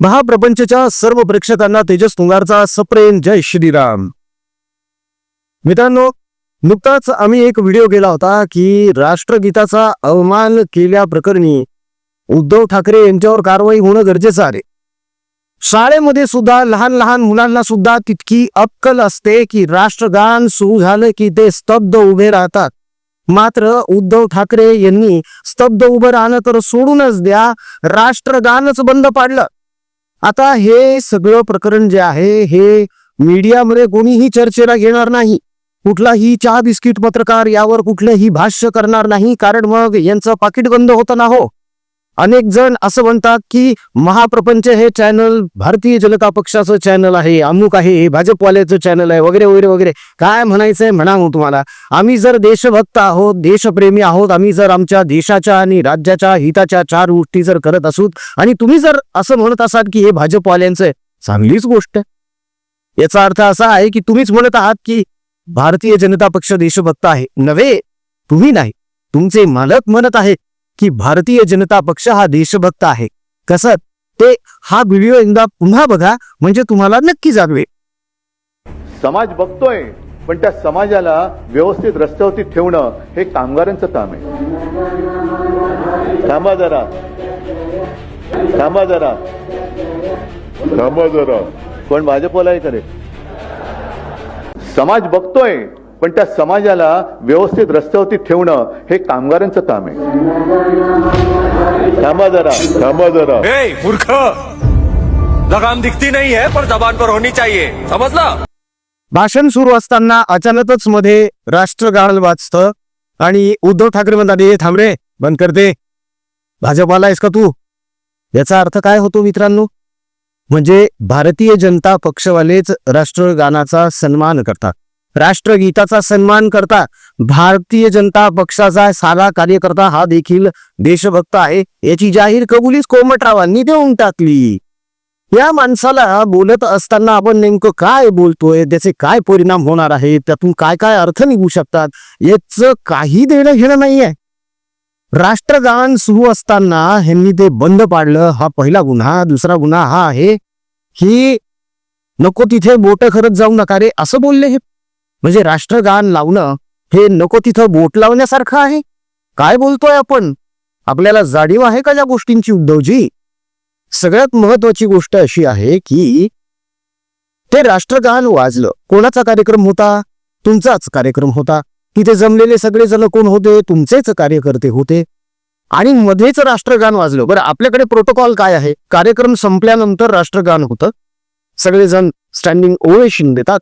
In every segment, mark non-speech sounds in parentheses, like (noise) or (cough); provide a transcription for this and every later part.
महाप्रपंचच्या सर्व प्रेक्षकांना तेजस तुंगारचा सप्रेम जय श्रीराम. मित्रांनो नुकताच आम्ही एक व्हिडिओ केला होता की राष्ट्रगीताचा अवमान केल्याप्रकरणी उद्धव ठाकरे यांच्यावर कारवाई होणं गरजेचं आहे. शाळेमध्ये सुद्धा लहान लहान मुलांना सुद्धा तितकी अक्कल असते की राष्ट्रगान सुरू झालं की ते स्तब्ध उभे राहतात. मात्र उद्धव ठाकरे यांनी स्तब्ध उभं राहणं तर सोडूनच द्या राष्ट्रगानच बंद पाडलं. आता हे सगळं प्रकरण जे आहे हे मीडियामध्ये कोणीही चर्चेला घेणार नाही. कुठलाही चहा बिस्किट पत्रकार यावर कुठलंही भाष्य करणार नाही. कारण मग यांचं पाकिट बंद होतं ना हो? अनेक जण असं म्हणतात की महाप्रपंच हे चॅनल भारतीय जनता पक्षाचं चॅनल आहे अमुक आहे हे भाजपवाल्याचं चॅनल आहे वगैरे वगैरे वगैरे. काय म्हणायचंय म्हणा मग तुम्हाला. आम्ही जर देशभक्त आहोत देशप्रेमी आहोत आम्ही जर आमच्या देशाच्या आणि राज्याच्या हिताच्या चार गोष्टी जर करत असू आणि तुम्ही जर असं म्हणत असाल की हे भाजपवाल्यांचं आहे चांगलीच गोष्ट आहे. याचा अर्थ असा आहे की तुम्हीच म्हणत आहात की भारतीय जनता पक्ष देशभक्त आहे. नव्हे तुम्ही नाही. तुमचे मालक म्हणत आहेत की भारतीय जनता पक्ष हा देशभक्त आहे. कसं? ते हा व्हिडिओ एकदा पुन्हा बघा म्हणजे तुम्हाला नक्की जाणवे समाज बघतोय पण त्या समाजाला व्यवस्थित रस्त्यावरती ठेवणं हे कामगारांचं काम आहे. थांबा जरा. थांबा जरा. थांबा जरा. कोण भाजपवाला आहे करे. समाज बघतोय पण त्या समाजाला व्यवस्थित रस्त्यावरती ठेवणं हे कामगारांचं काम आहे. थांबा जरा थांबा जरा. ए मूर्ख! लगाम दिखती नहीं है पर जबान पर होनी चाहिए. समझला? भाषण सुरू असताना अचानकच मध्ये राष्ट्रगान वाचतं आणि उद्धव ठाकरे म्हणतात "ए, थांब रे बंद करते भाजपाला आहेस का तू? याचा अर्थ काय होतो मित्रांनो? म्हणजे भारतीय जनता पक्षवालेच राष्ट्रगानाचा सन्मान करतात. राष्ट्रगीताचा सन्मान करता भारतीय जनता पक्षाचा सारा कार्यकर्ता हा देखील देशभक्त आहे. याची जाहीर कबुलीच कोमटरावांनी देऊन टाकली. या माणसाला बोलत असताना आपण नेमकं काय बोलतोय? त्याचे काय परिणाम होणार आहे त्यातून काय काय अर्थ निघू शकतात? याच काही देणं घेणं नाहीये. राष्ट्रगान सुरू असताना ह्यांनी ते बंद पाडलं. हा पहिला गुन्हा. दुसरा गुन्हा हा आहे की नको तिथे बोट खरंच जाऊ नका रे. असं बोलले हे. म्हणजे राष्ट्रगान लावणं हे नको तिथं बोट लावण्यासारखं आहे? काय बोलतोय आपण? आपल्याला जाणीव आहे का या गोष्टींची उद्धवजी? सगळ्यात महत्वाची गोष्ट अशी आहे की ते राष्ट्रगान वाजलं. कोणाचा कार्यक्रम होता? तुमचाच कार्यक्रम होता. तिथे जमलेले सगळेजण कोण होते? तुमचेच कार्यकर्ते होते. आणि मध्येच राष्ट्रगान वाजलं. बरं आपल्याकडे प्रोटोकॉल काय आहे? कार्यक्रम संपल्यानंतर राष्ट्रगान होतं. सगळेजण स्टँडिंग ओवेशन देतात.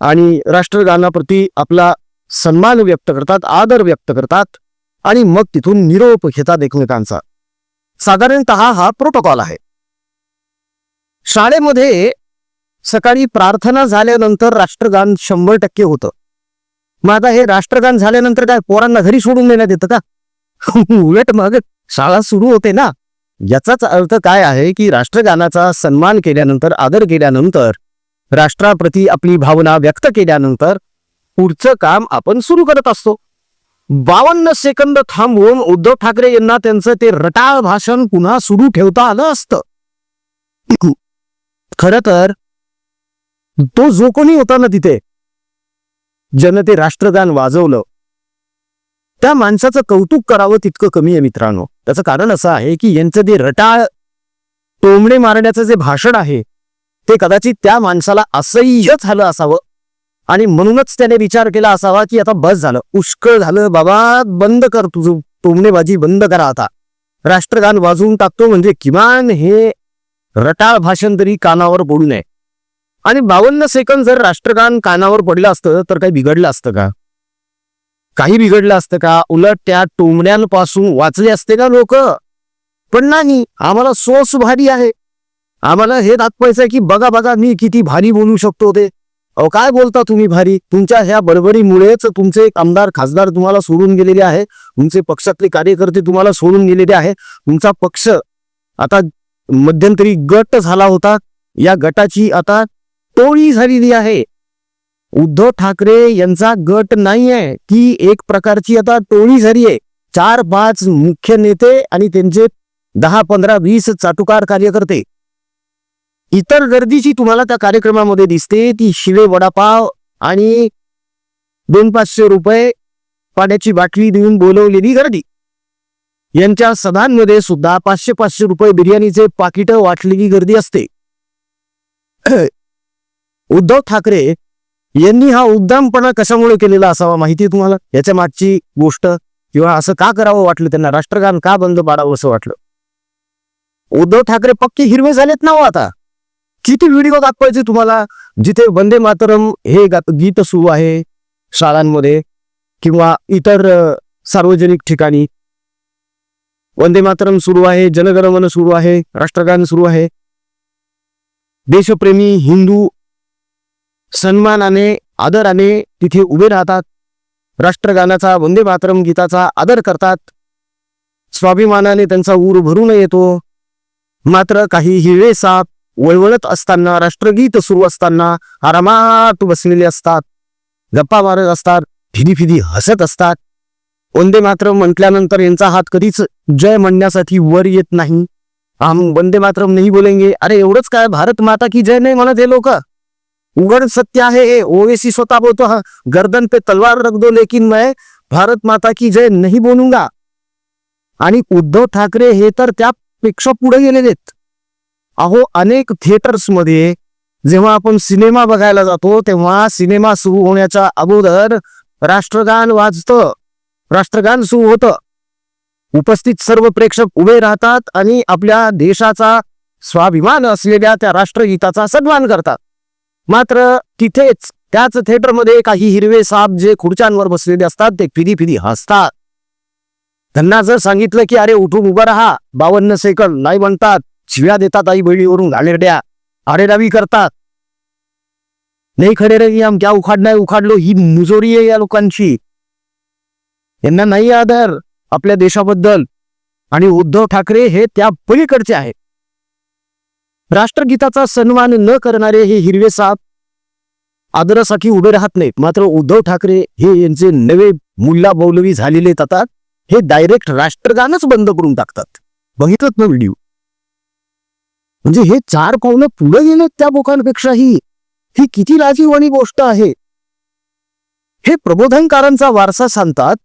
आणि राष्ट्रगानाप्रती आपला सन्मान व्यक्त करतात आदर व्यक्त करतात आणि मग तिथून निरोप घेतात एकमेकांचा. साधारणत हा प्रोटोकॉल आहे. शाळेमध्ये सकाळी प्रार्थना झाल्यानंतर राष्ट्रगान शंभर टक्के होतं. मग आता हे राष्ट्रगान झाल्यानंतर काय पोरांना घरी सोडून देण्यात येतं का? (laughs) उलट मग शाळा सुरू होते ना. याचाच अर्थ काय आहे की राष्ट्रगानाचा सन्मान केल्यानंतर आदर केल्यानंतर राष्ट्राप्रती आपली भावना व्यक्त केल्यानंतर पुढचं काम आपण सुरू करत असतो. बावन्न सेकंद थांबवून उद्धव ठाकरे यांना त्यांचं ते रटाळ भाषण पुन्हा सुरू ठेवता आलं असतं. खर तर तो जो कोणी होता ना तिथे ज्यानं ते राष्ट्रगान वाजवलं त्या माणसाचं कौतुक करावं तितकं कमी आहे मित्रांनो. त्याचं कारण असं आहे की यांचं ते रटाळ टोमणे मारण्याचं जे भाषण आहे ते कदाचित त्या माणसाला असह्य झालं असावं. आणि म्हणूनच त्याने विचार केला असावा की आता बस झालं. पुष्कळ झालं. बाबा बंद कर तुझं टोमणेबाजी बंद करा आता. राष्ट्रगान वाजवून टाकतो म्हणजे किमान हे रटाळ भाषण तरी कानावर पडू नये. आणि बावन्न सेकंद जर राष्ट्रगान कानावर पडलं असतं तर काही बिघडलं असतं का? काही बिघडलं असतं का? उलट त्या टोमण्यांपासून वाचले असते का लोक? पण नाही. आम्हाला सोस भारी आहे. आम्हाला हे दाखवायचं की बघा बघा मी किती भारी बोलू शकतो ते. अहो काय बोलता तुम्ही भारी? तुमच्या ह्या बडबडीमुळेच तुमचे आमदार खासदार तुम्हाला सोडून गेलेले आहे. तुमचे पक्षातले कार्यकर्ते तुम्हाला सोडून गेलेले आहे. तुमचा पक्ष आता मध्यंतरी गट झाला होता. या गटाची आता टोळी झालेली आहे. उद्धव ठाकरे यांचा गट नाहीये. ती एक प्रकारची आता टोळी झाली आहे. चार पाच मुख्य नेते आणि त्यांचे दहा पंधरा वीस चाटुकार कार्यकर्ते. इतर गर्दीची तुम्हाला त्या कार्यक्रमामध्ये दिसते ती शिळे वडापाव आणि दोन पाचशे रुपये पाण्याची बाटली देऊन बोलवलेली गर्दी. यांच्या सदांमध्ये सुद्धा पाचशे पाचशे रुपये बिर्याणीचे पाकिट वाटलेली गर्दी असते. (clears throat) उद्धव ठाकरे यांनी हा उद्दामपणा कशामुळे केलेला असावा माहिती आहे तुम्हाला? याच्या मागची गोष्ट किंवा असं का करावं वाटलं त्यांना? राष्ट्रगान का बंद पाडावं असं वाटलं? उद्धव ठाकरे पक्के हिरवे झालेत ना हो आता? किती व्हिडिओ दाखवायचे तुम्हाला? जिथे वंदे मातरम हे गा- गीत सुरू आहे शाळांमध्ये किंवा इतर सार्वजनिक ठिकाणी. वंदे मातरम सुरू आहे जनगणमन सुरू आहे राष्ट्रगान सुरू आहे. देशप्रेमी हिंदू सन्मानाने आदराने तिथे उभे राहतात. राष्ट्रगानाचा वंदे मातरम गीताचा आदर करतात. स्वाभिमानाने त्यांचा ऊर भरून येतो. मात्र काही हिवे साप वळवळत असताना राष्ट्रगीत सुरू असताना आरामात बसलेले असतात गप्पा मारत असतात फिदी फिदी हसत असतात. वंदे मातरम म्हटल्यानंतर यांचा हात कधीच जय म्हणण्यासाठी वर येत नाही. आम वंदे मातरम नाही बोलेंगे. अरे एवढंच काय? भारत माता की जय नाही म्हणत हे लोक? उघड सत्य आहे हे. ओवेसी स्वतः बोलतो हा गर्दन पे तलवार रख दो लेकिन मैं भारत माता की जय नाही बोलूंगा. आणि उद्धव ठाकरे हे तर त्यापेक्षा पुढे गेलेले आहेत अहो अनेक थिएटर्समध्ये जेव्हा आपण सिनेमा बघायला जातो तेव्हा सिनेमा सुरू होण्याच्या अगोदर राष्ट्रगान वाजतं. राष्ट्रगान सुरू होतं. उपस्थित सर्व प्रेक्षक उभे राहतात आणि आपल्या देशाचा स्वाभिमान असलेल्या त्या राष्ट्रगीताचा सन्मान करतात. मात्र तिथेच त्याच थिएटरमध्ये काही हिरवे साप जे खुर्च्यांवर बसलेले असतात ते फिरी फिरी हसतात. त्यांना जर सांगितलं की अरे उठून उभं राहा. बावन्न सेकंद नाही म्हणतात. शिव्या देतात आई बहिणीवरून घालेरड्या आरेरावी करतात. नाही खडे रे आम क्या उखाडणार उखाडलो. ही मुजोरी आहे या लोकांची. यांना नाही आदर आपल्या देशाबद्दल. आणि उद्धव ठाकरे हे त्या पलीकडचे आहेत. राष्ट्रगीताचा सन्मान न करणारे हे हिरवे साप आदरासाठी उभे राहत नाहीत. मात्र उद्धव ठाकरे हे यांचे नवे मुल्ला झालेले जातात. हे डायरेक्ट राष्ट्रगानच बंद करून टाकतात. बघितलं ना व्हिडिओ म्हणजे हे चार पावलं पुढे गेलेत त्या बोकांपेक्षाही ही किती लाजीवाणी गोष्ट आहे? हे प्रबोधनकारांचा वारसा सांगतात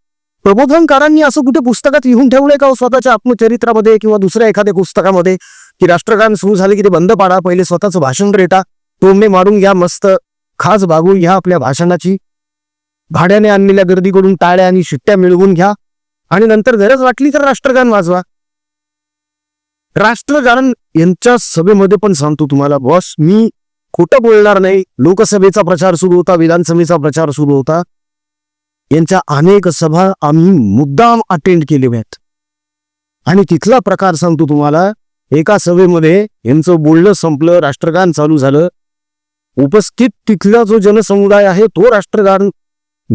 प्रबोधनकारांनी असं कुठे पुस्तकात लिहून ठेवलंय का हो स्वतःच्या आत्मचरित्रामध्ये किंवा दुसऱ्या एखाद्या पुस्तकामध्ये की राष्ट्रगान सुरू झाले की ते बंद पाडा पहिले स्वतःचं भाषण रेटा टोमणे मारून घ्या मस्त खास बागून घ्या आपल्या भाषणाची भाड्याने आणलेल्या गर्दीकडून टाळ्या आणि शिट्ट्या मिळवून घ्या आणि नंतर गरज वाटली तर राष्ट्रगान वाजवा. राष्ट्रगान यांच्या सभेमध्ये पण सांगतो तुम्हाला बॉस मी खोटं बोलणार नाही. लोकसभेचा प्रचार सुरू होता विधानसभेचा प्रचार सुरू होता. यांच्या अनेक सभा आम्ही मुद्दाम अटेंड केले आहेत. आणि तिथला प्रकार सांगतो तुम्हाला एका सभेमध्ये यांचं बोलणं संपलं राष्ट्रगान चालू झालं. उपस्थित तिथला जो जनसमुदाय आहे तो राष्ट्रगान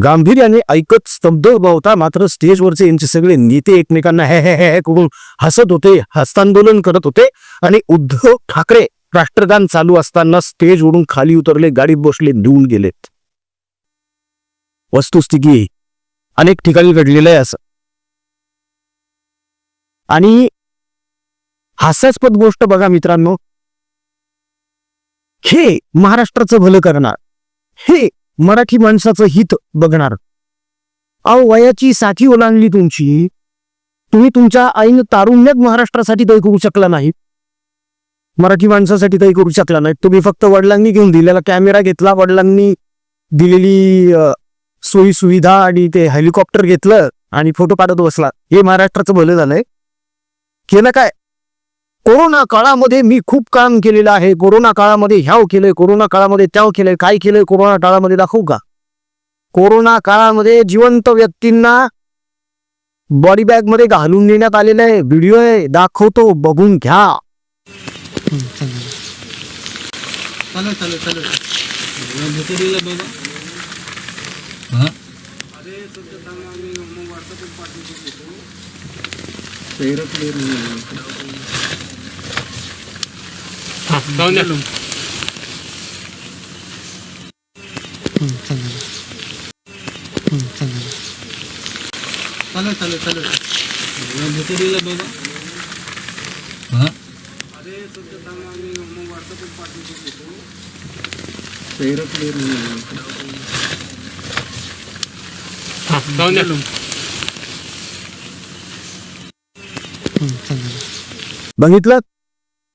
गांभीर्याने ऐकत स्तब्ध नव्हता मात्र स्टेजवरचे यांचे सगळे नेते एकमेकांना हे हे हे हे करून हसत होते हस्तांदोलन करत होते आणि उद्धव ठाकरे राष्ट्रगान चालू असताना स्टेजवरून खाली उतरले गाडीत बसले निघून गेलेत. वस्तुस्थिती अनेक ठिकाणी घडलेलं आहे असं. आणि हास्यास्पद गोष्ट बघा मित्रांनो. हे महाराष्ट्राचं भलं करणार. हे मराठी माणसाचं हित बघणार. अहो वयाची साठी ओलांडली तुमची. तुम्ही तुमच्या आईनं तारुण्यात महाराष्ट्रासाठी तरी करू शकला नाही. मराठी माणसासाठी काही करू शकला नाही. तुम्ही फक्त वडिलांनी घेऊन दिलेला कॅमेरा घेतला वडिलांनी दिलेली सोयी सुविधा आणि ते हेलिकॉप्टर घेतलं आणि फोटो काढत बसला. हे महाराष्ट्राचं भलं झालंय. केलं काय? कोरोना काळामध्ये मी खूप काम केलेलं आहे. कोरोना काळामध्ये ह्याव केलंय कोरोना काळामध्ये त्याव केलंय काय केलंय कोरोना काळामध्ये दाखवू का? कोरोना काळामध्ये जिवंत व्यक्तींना बॉडी बॅगमध्ये घालून देण्यात आलेलं आहे. व्हिडिओ आहे. दाखवतो बघून घ्या. Tahun ya? itu. Belum. Ah, ya? Bang Hitlat,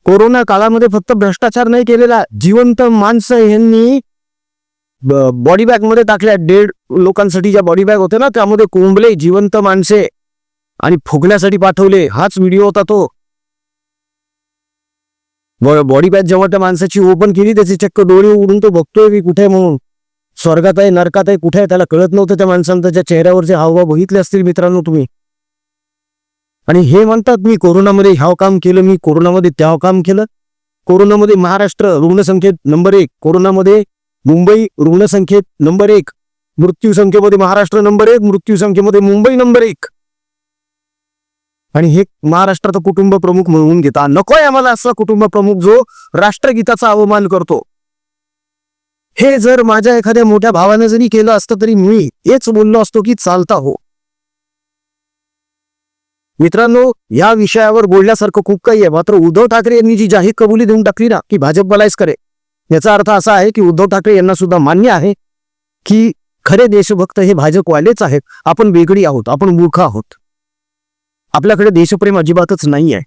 corona काळामध्ये फक्त भ्रष्टाचार नाही केलेला जिवंत माणसं यांनी बॉडी बॅगमध्ये टाकल्या. डेड लोकांसाठी ज्या बॉडी बॅग होत्या ना त्यामध्ये कोंबले जिवंत माणसे आणि फुगण्यासाठी पाठवले. हाच व्हिडिओ होता तो. बॉडी बॅग जेव्हा त्या माणसाची ओपन केली त्याचे चक्क डोळे उडून तो बघतोय की कुठे म्हणून. स्वर्गात आहे नरकात आहे कुठे आहे त्याला कळत नव्हतं त्या माणसानं त्याच्या चेहऱ्यावरचे हावभाव बघितले असतील मित्रांनो तुम्ही. आणि हे म्हणतात मी कोरोनामध्ये ह्याव काम केलं मी कोरोनामध्ये त्याव काम केलं. कोरोनामध्ये महाराष्ट्र रुग्णसंख्येत नंबर एक कोरोनामध्ये मुंबई रुग्णसंख्येत नंबर एक मृत्यू संख्येमध्ये महाराष्ट्र नंबर एक मृत्यू संख्येमध्ये मुंबई नंबर एक. आणि हे महाराष्ट्राचा कुटुंब प्रमुख म्हणून घेता. नकोय आम्हाला असा कुटुंब प्रमुख जो राष्ट्रगीताचा अवमान करतो. हे जर माझ्या एखाद्या मोठ्या भावानं जरी केलं असतं तरी मी हेच बोललो असतो की चालता हो. मित्रांनो या विषयावर बोलण्यासारखं खूप काही आहे. मात्र उद्धव ठाकरे यांनी जी जाहीर कबुली देऊन टाकली ना की भाजप बलायच करे याचा अर्थ असा आहे की उद्धव ठाकरे यांना सुद्धा मान्य आहे की खरे देशभक्त हे भाजपवालेच आहेत. आपण वेगळी आहोत आपण मूर्ख आहोत. आपल्याकडे देशप्रेम अजिबातच नाही आहे.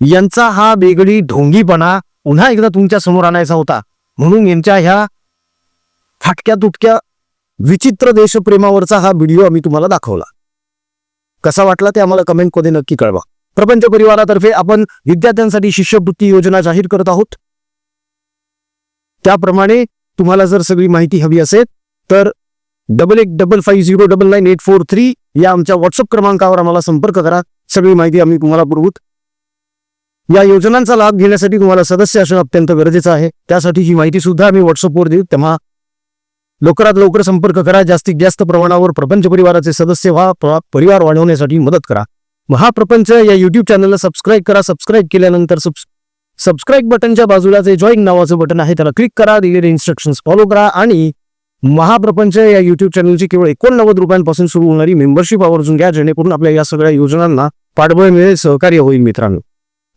यांचा हा वेगळी ढोंगीपणा पुन्हा एकदा तुमच्यासमोर आणायचा होता. म्हणून यांच्या ह्या फाटक्या तुटक्या विचित्र देशप्रेमावरचा हा व्हिडिओ आम्ही तुम्हाला दाखवला. कसा वाटला ते आम्हाला कमेंटमध्ये नक्की कळवा. प्रपंच परिवारातर्फे आपण विद्यार्थ्यांसाठी शिष्यवृत्ती योजना जाहीर करत आहोत. त्याप्रमाणे तुम्हाला जर सगळी माहिती हवी असेल तर डबल एक double five zero double nine eight four three या आमच्या व्हॉट्सअप क्रमांकावर आम्हाला संपर्क करा. सगळी माहिती आम्ही तुम्हाला पुरवूत या योजनांचा लाभ घेण्यासाठी तुम्हाला सदस्य असणं अत्यंत गरजेचं आहे. त्यासाठी ही माहिती सुद्धा आम्ही व्हॉट्सअपवर देऊ. तेव्हा लवकरात लवकर संपर्क करा. जास्तीत जास्त प्रमाणावर प्रपंच परिवाराचे सदस्य व्हा. परिवार वाढवण्यासाठी मदत करा. महाप्रपंच या युट्यूब चॅनलला सबस्क्राईब करा. सबस्क्राईब केल्यानंतर सबस्क्राईब बटनच्या बाजूला जे जॉईन नावाचं बटन आहे त्याला क्लिक करा. दिलेले इन्स्ट्रक्शन्स फॉलो करा. आणि महाप्रपंच या युट्यूब चॅनलची केवळ एकोणनव्वद रुपयांपासून सुरू होणारी मेंबरशिप आवर्जून घ्या. जेणेकरून आपल्या या सगळ्या योजनांना पाठबळ मिळेल. सहकार्य होईल मित्रांनो.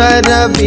ಸುಂದರ ಬಿ